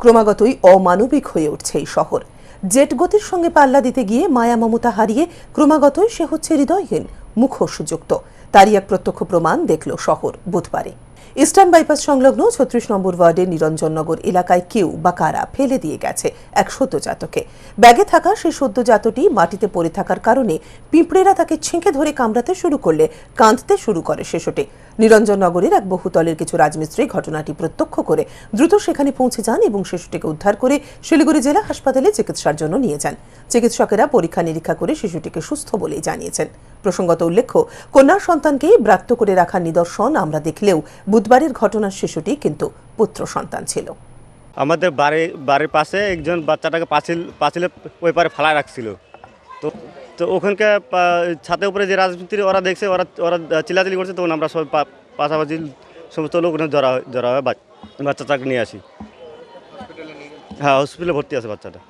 ক্রমাগতই অমানবিক হয়ে উঠছে এই শহর। জেট গতির সঙ্গে পাল্লা দিতে গিয়ে মায়া মমতা হারিয়ে ক্রমাগতই সে হচ্ছে হৃদয়হীন, মুখোশযুক্ত। তারই এক প্রত্যক্ষ প্রমাণ দেখল শহর বুধবারে। ইস্টার্ন বাইপাস সংলগ্ন ছত্রিশ নম্বর ওয়ার্ডের নিরঞ্জননগর এলাকায় কেউ বা কারা ফেলে দিয়ে গেছে এক সদ্যজাতকে। ব্যাগে থাকা সেই সদ্যজাতটি মাটিতে পড়ে থাকার কারণে পিঁপড়েরা তাকে ছেঁকে ধরে কামড়াতে শুরু করলে, কাঁদতে শুরু করে শিশুটি নিরঞ্জননগরের এক বহুতলের কিছু রাজমিস্ত্রি ঘটনাটি প্রত্যক্ষ করে দ্রুত সেখানে পৌঁছে যান এবং শিশুটিকে উদ্ধার করে শিলিগুড়ি জেলা হাসপাতালে চিকিৎসার জন্য নিয়ে যান। চিকিৎসকেরা পরীক্ষা নিরীক্ষা করে শিশুটিকে সুস্থ বলেই জানিয়েছেন। প্রসঙ্গত উল্লেখ্য, কন্যা সন্তানকে ব্রাত্য করে রাখার নিদর্শন আমরা দেখলেও বুধবারের ঘটনার শিশুটি কিন্তু পুত্র সন্তান ছিল। আমাদের বাড়ি, বাড়ির পাশে একজন বাচ্চাটাকে পাঁচিল, পাঁচিলে ওই পারে ফালায় রাখছিল। তো তো ওখানকার ছাতে উপরে যে রাজমিস্ত্রি ওরা দেখছে, ওরা ওরা চিলাচিলি করছে, তখন আমরা সব পাশাপাশি সমস্ত লোক ওখানে জড়া জড়া হয় বাচ্চা চাকরি নিয়ে আসি। হ্যাঁ হসপিটালে ভর্তি আছে বাচ্চাটা